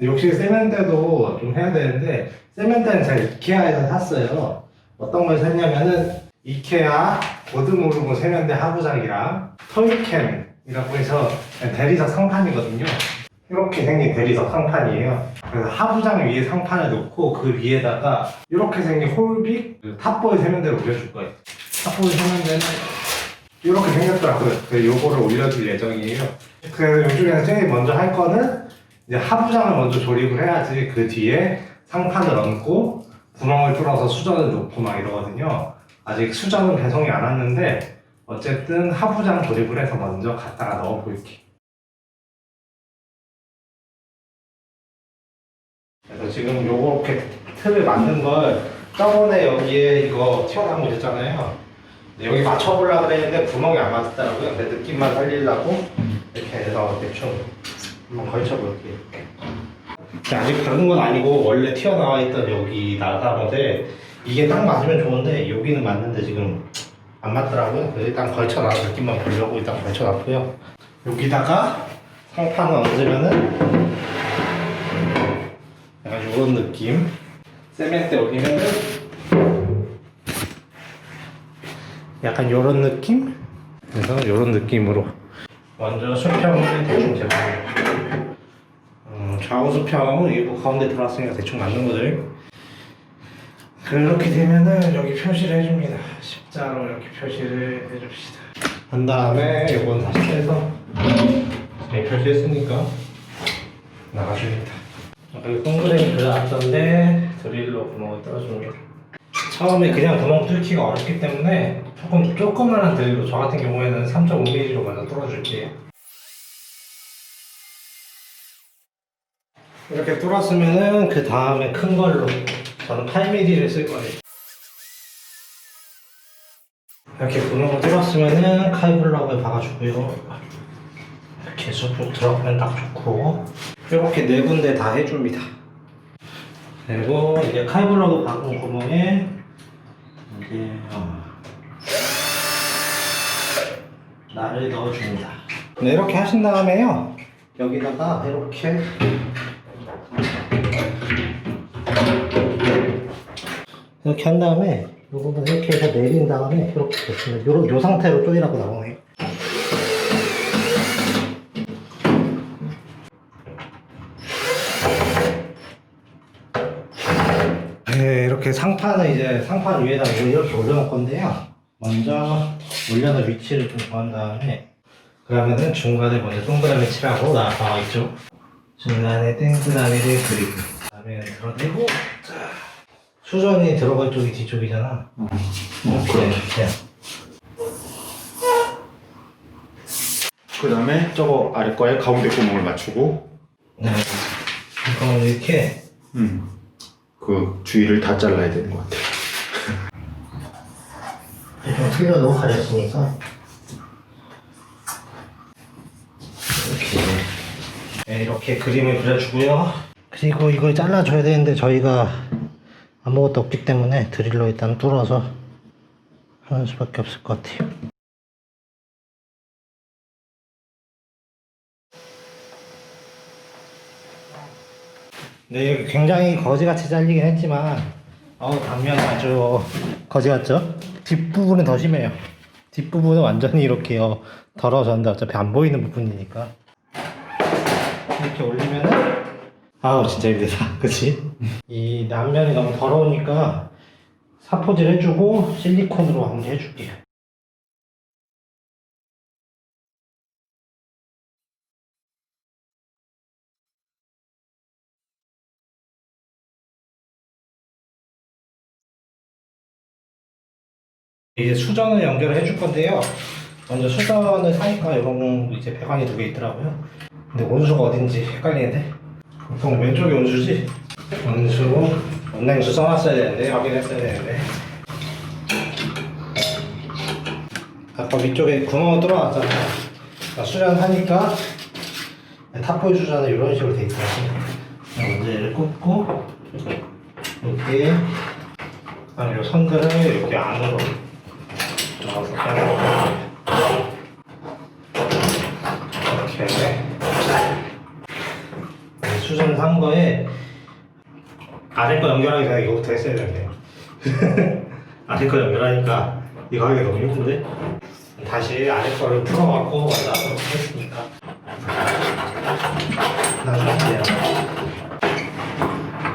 욕실 세면대도 좀 해야 되는데 세면대는 제가 이케아에서 샀어요. 어떤 걸 샀냐면은 이케아 고드모르고 세면대 하부장이랑 토이캠이라고 해서 대리석 상판이거든요. 이렇게 생긴 대리석 상판이에요. 그래서 하부장 위에 상판을 놓고 그 위에다가 이렇게 생긴 홀빅 그 탑보이 세면대를 올려줄 거예요. 탑보이 세면대는 이렇게 생겼더라고요. 그래서 요거를 올려줄 예정이에요. 그래서 요즘에는 제일 먼저 할 거는 이제 하부장을 먼저 조립을 해야지 그 뒤에 상판을 얹고 구멍을 뚫어서 수전을 놓고 막 이러거든요. 아직 수전은 배송이 안 왔는데 어쨌든 하부장 조립을 해서 먼저 갖다가 넣어 볼게요. 그래서 지금 요렇게 틀을 만든 걸 저번에 여기에 이거 튀어나온 거 있잖아요. 여기 맞춰보려고 그랬는데 구멍이 안 맞더라고요. 근데 느낌만 살리려고 이렇게 해서 대충 한번 걸쳐볼게요. 이렇게. 아직 다른 건 아니고 원래 튀어나와 있던 여기 나사인데 이게 딱 맞으면 좋은데 여기는 맞는데 지금 안 맞더라고요. 그래서 일단 걸쳐놔서 느낌만 보려고 일단 걸쳐놨고요. 여기다가 상판을 얹으면은 약간 이런 느낌. 세멘트 올리면은 약간 이런 느낌? 그래서 이런 느낌으로 먼저 수평을 대충 재봐요. 음, 좌우 수평 이거 가운데 들어왔으니까 대충 맞는 거들. 그렇게 되면은 여기 표시를 해줍니다. 십자로 이렇게 표시를 해줍시다. 한 다음에 이건 다시 빼서 네, 표시했으니까 나가줍니다. 여기 동그라미 그려놨던데 드릴로 구멍을 뚫어줍니다. 처음에 그냥 구멍 뚫기가 어렵기 때문에 조금 조그만한 드릴로 저 같은 경우에는 3.5mm로 먼저 뚫어줄게요. 이렇게 뚫었으면은 그 다음에 큰 걸로 저는 8mm를 쓸 거예요. 이렇게 구멍을 뚫었으면은 카이블럭을 박아주고요. 이렇게 쑥쑥 들어가면 딱 좋고 이렇게 네 군데 다 해줍니다. 그리고 이제 카이블럭을 박은 구멍에 이제 어, 나를 넣어줍니다. 네, 이렇게 하신 다음에요. 여기다가 이렇게 이렇게 한 다음에 이 부분 이렇게 해서 내린 다음에 이렇게 됐습니다. 요런 요 상태로 쪼이라고 나오네요. 네, 이렇게 상판을 이제 상판 위에다 이렇게 올려놓을 건데요. 먼저 올려놓은 위치를 좀 정한 다음에 그러면은 중간에 먼저 동그라미 칠하고 나와 있죠. 중간에 동그라미를 그리고 들어대고 자, 수전이 들어갈 쪽이 뒤쪽이잖아. 이렇게 이렇게. 그 다음에 저거 아래 거에 가운데 구멍을 맞추고 네. 이거 이렇게 음. 그 주위를 다 잘라야 되는 것 같아 좀 틀려도 가렸으니까 이렇게 네, 이렇게 그림을 그려주고요 그리고 이걸 잘라줘야 되는데 저희가 아무것도 없기 때문에 드릴로 일단 뚫어서 하는 수밖에 없을 것 같아요. 네, 굉장히 거지같이 잘리긴 했지만 어우 단면이 아주 거지 같죠? 뒷부분은 더 심해요. 뒷부분은 완전히 이렇게 어, 더러워졌는데 어차피 안 보이는 부분이니까. 이렇게 올리면은 아우 진짜 힘들다 그치? 이 남면이 너무 더러우니까 사포질 해주고 실리콘으로 마무리 해줄게요 이제 수전을 연결을 해줄 건데요. 먼저 수전을 사니까 이런 이제 배관이 두 개 있더라고요. 근데 온수가 어딘지 헷갈리는데 보통 왼쪽이 온수지? 온수, 온냉수 써놨어야 되는데 확인했어야 되는데 아까 위쪽에 구멍을 뚫어놨잖아요. 그러니까 수전하니까 탑보이 수전은 이런 식으로 돼 있더라고요. 먼저 얘를 꽂고 이렇게 그다음에 이 선들을 이렇게 안으로 넣어서 수전을 산 거에 아래 거 연결하기 전에 이거부터 했어야 되네요. 아래 거 연결하니까 이거 하기가 너무 힘든데 다시 아래 거를 풀어갖고 앞으로 하겠습니다. 나중에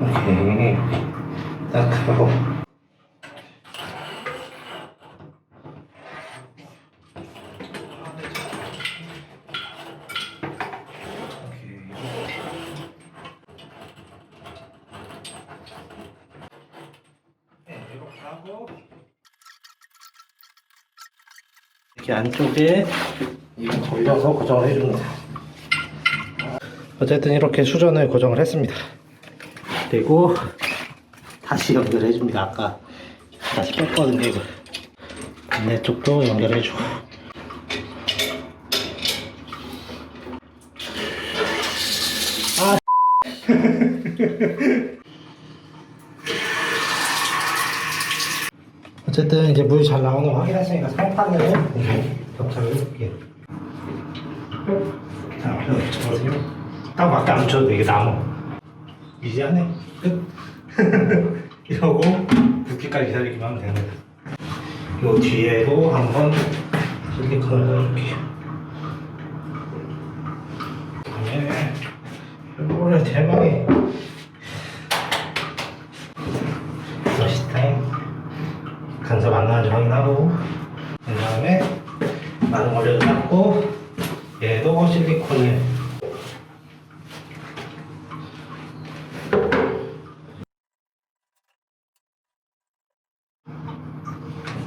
오케이 딱 하고 네, 이렇게 안쪽에 이거 걸려서 고정을 해줍니다. 어쨌든 이렇게 수전을 고정을 했습니다. 그리고 다시 연결해 줍니다. 아까 다시 뺐거든요. 이거 반대쪽도 연결해 주고 어쨌든 이제 물잘 나오는 거 확인했으니까 상판을 격차를 해볼게요. 자, 저보세요. 딱 맞게 안 쳐도 이게 나무. 이제 하네. 끝. 이러고 붓기까지 기다리기만 하면 됩니다. 요 뒤에도 한번 실리콘을 넣어줄게요. 실리콘을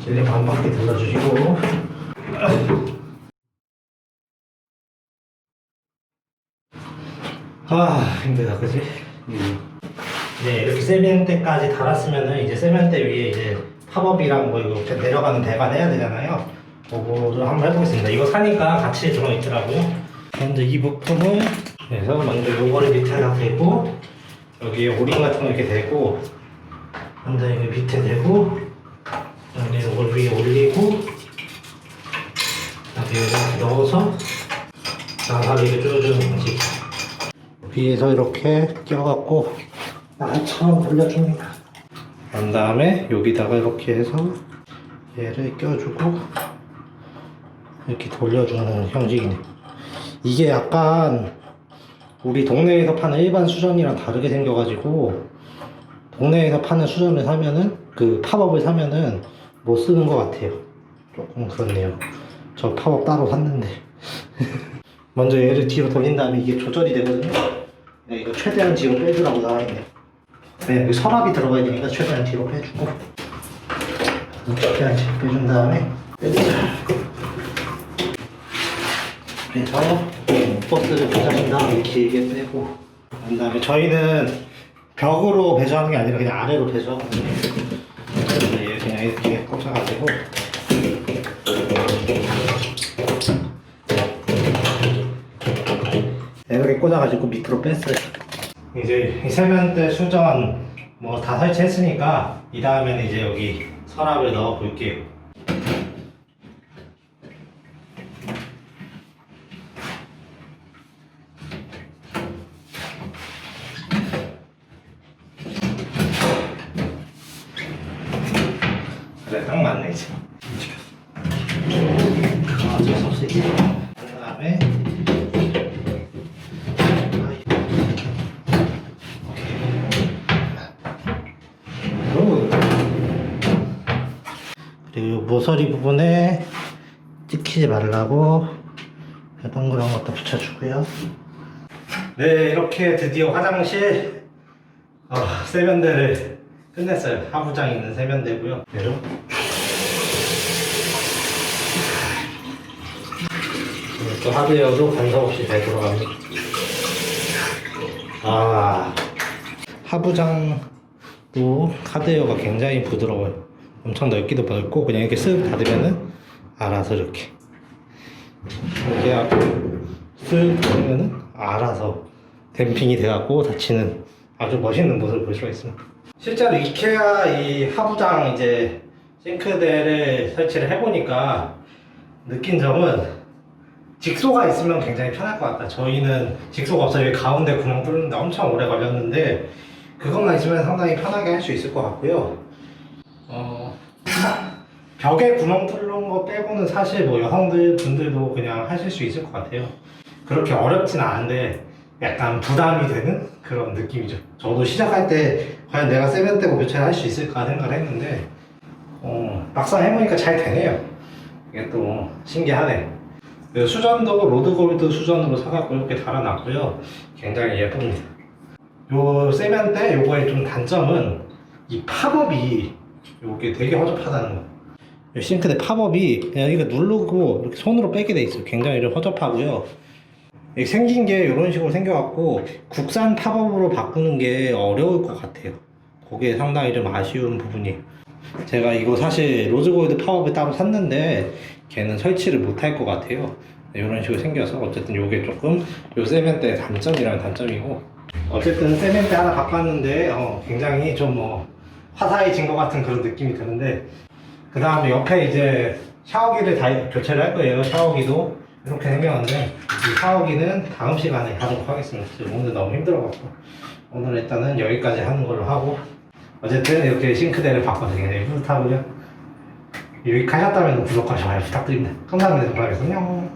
실리콘 한 바퀴 둘러주시고 아 힘들다 그지? 이제 이렇게 세면대까지 달았으면은 이제 세면대 위에 이제 팝업이랑 뭐 이렇게 내려가는 대관 해야 되잖아요. 그거를 한번 해보겠습니다. 이거 사니까 같이 들어있더라고요. 먼저 이 부품을 그래서 먼저 요거를 밑에다 대고 여기에 오링 같은 거 이렇게 대고 먼저 여기 밑에 대고 여기 요걸 위에 올리고 여기 이렇게 넣어서 나사를 이렇게 쪼여주는 거지. 위에서 이렇게 껴갖고 나처럼 돌려줍니다. 그 다음에 여기다가 이렇게 해서 얘를 껴주고 이렇게 돌려주는 형식이네. 이게 약간 우리 동네에서 파는 일반 수전이랑 다르게 생겨가지고 동네에서 파는 수전을 사면은 그 팝업을 사면은 못 쓰는 것 같아요. 조금 그렇네요. 저 팝업 따로 샀는데 먼저 얘를 뒤로 돌린 다음에 이게 조절이 되거든요. 네, 이거 최대한 지금 빼주라고 나와있네요. 네, 여기 서랍이 들어가야 되니까 최대한 뒤로 빼주고 최대한 빼준 다음에 빼주자. 그래서 버스를 배정한 다음에 길게 빼고 그 다음에 저희는 벽으로 배정하는 게 아니라 그냥 아래로 배정하거든요. 그냥 이렇게 꽂아가지고 이렇게 꽂아가지고 밑으로 뺐어요. 이제 이 세면대 수전 뭐 다 설치했으니까 이 다음에는 이제 여기 서랍을 넣어 볼게요. 모서리 부분에 찍히지 말라고 동그란 것도 붙여주고요. 네, 이렇게 드디어 화장실 어, 세면대를 끝냈어요. 하부장 있는 세면대고요. 내려. 또 하드웨어도 간섭 없이 잘 들어갑니다. 아, 하부장도 하드웨어가 굉장히 부드러워요. 엄청 넓기도 넓고 그냥 이렇게 쓱 닫으면은 알아서 이렇게 이렇게 쓱 닫으면은 알아서 댐핑이 돼갖고 닫히는 아주 멋있는 모습을 볼 수가 있습니다. 실제로 이케아 이 하부장 이제 싱크대를 설치를 해보니까 느낀 점은 직소가 있으면 굉장히 편할 것 같다. 저희는 직소가 없어요. 가운데 구멍 뚫는데 엄청 오래 걸렸는데 그것만 있으면 상당히 편하게 할 수 있을 것 같고요. 어, 벽에 구멍 뚫는 거 빼고는 사실 뭐 여성들 분들도 그냥 하실 수 있을 것 같아요. 그렇게 어렵진 않은데 약간 부담이 되는 그런 느낌이죠. 저도 시작할 때 과연 내가 세면대 고 교체를 할 수 있을까 생각을 했는데 어, 막상 해보니까 잘 되네요. 이게 또 신기하네. 그 수전도 로드골드 수전으로 사갖고 이렇게 달아놨고요. 굉장히 예쁩니다. 요 세면대 요거의 좀 단점은 이 팝업이 요게 되게 허접하다는 거. 요 싱크대 팝업이 그냥 이거 누르고 이렇게 손으로 빼게 돼 있어요. 굉장히 좀 허접하고요. 이게 생긴 게 이런 식으로 생겨갖고 국산 팝업으로 바꾸는 게 어려울 것 같아요. 그게 상당히 좀 아쉬운 부분이. 제가 이거 사실 로즈골드 팝업을 따로 샀는데 걔는 설치를 못 할 것 같아요. 이런 식으로 생겨서 어쨌든 요게 조금 요 세면대의 단점이라는 단점이고 어쨌든 세면대 하나 바꿨는데 어, 굉장히 좀뭐 화사해진 것 같은 그런 느낌이 드는데 그 다음에 옆에 이제 샤워기를 다 교체를 할 거예요. 샤워기도 이렇게 생겼는데 이 샤워기는 다음 시간에 하도록 하겠습니다. 지금 오늘 너무 힘들어갖고 오늘 일단은 여기까지 하는 걸로 하고 어쨌든 이렇게 싱크대를 굉장히 뿌듯하고요. 유익하셨다면 구독과 좋아요 부탁드립니다. 감사합니다. 정말 안녕.